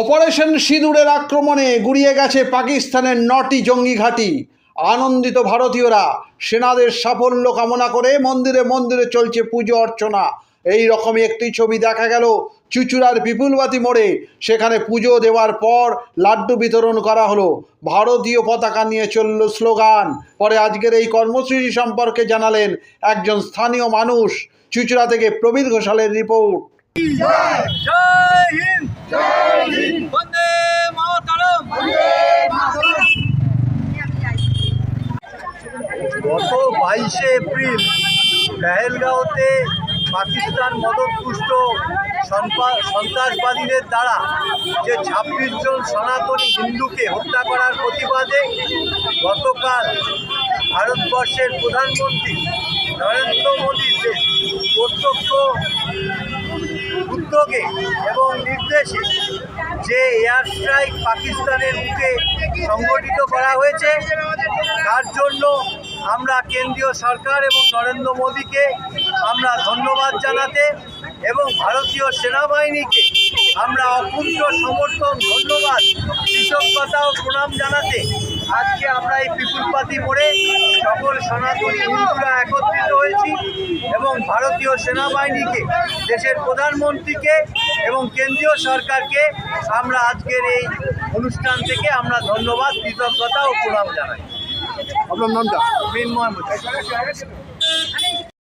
Operation সিঁদুরের আক্রমণে গুড়িয়ে গেছে পাকিস্তানের নটি জঙ্গি ঘাঁটি। আনন্দিত ভারতীয়রা সেনাদের সাফল্য কামনা করে মন্দিরে মন্দিরে চলছে পুজো অর্চনা। এই রকমই একটি ছবি দেখা গেল চুচুড়ার বিপুলবাতি মোড়ে। সেখানে পুজো দেওয়ার পর লাড্ডু বিতরণ করা হলো। ভারতীয় পতাকা নিয়ে চলল স্লোগান। পরে আজকের এই কর্মসূচি সম্পর্কে জানালেন একজন স্থানীয় মানুষ। চুচুড়া থেকে প্রবীর ঘোষালের রিপোর্ট। গত বাইশে এপ্রিল পেহেলগাঁওতে পাকিস্তান মদতপুষ্ট সন্ত্রাসবাদীদের দ্বারা যে ছাব্বিশ জন সনাতনী হিন্দুকে হত্যা করার প্রতিবাদে গতকাল ভারতবর্ষের প্রধানমন্ত্রী নরেন্দ্র মোদীর যে প্রত্যক্ষ উদ্যোগে এবং নির্দেশে যে এয়ার স্ট্রাইক পাকিস্তানের মুখে সংগঠিত করা হয়েছে, তার জন্য আমরা কেন্দ্রীয় সরকার এবং নরেন্দ্র মোদীকে আমরা ধন্যবাদ জানাতে এবং ভারতীয় সেনাবাহিনীকে আমরা অকুণ্ঠ সমর্থন, ধন্যবাদ, কৃতজ্ঞতা ও প্রণাম জানাতে আজকে আমরা এই পিপুল পাতি মোড়ে সকল সনাতনী হিন্দুরা একত্রিত হয়েছি এবং ভারতীয় সেনাবাহিনীকে, দেশের প্রধানমন্ত্রীকে এবং কেন্দ্রীয় সরকারকে আমরা আজকের এই অনুষ্ঠান থেকে আমরা ধন্যবাদ, কৃতজ্ঞতা ও প্রণাম জানাই। আপনার নামটা? মৃন্ময়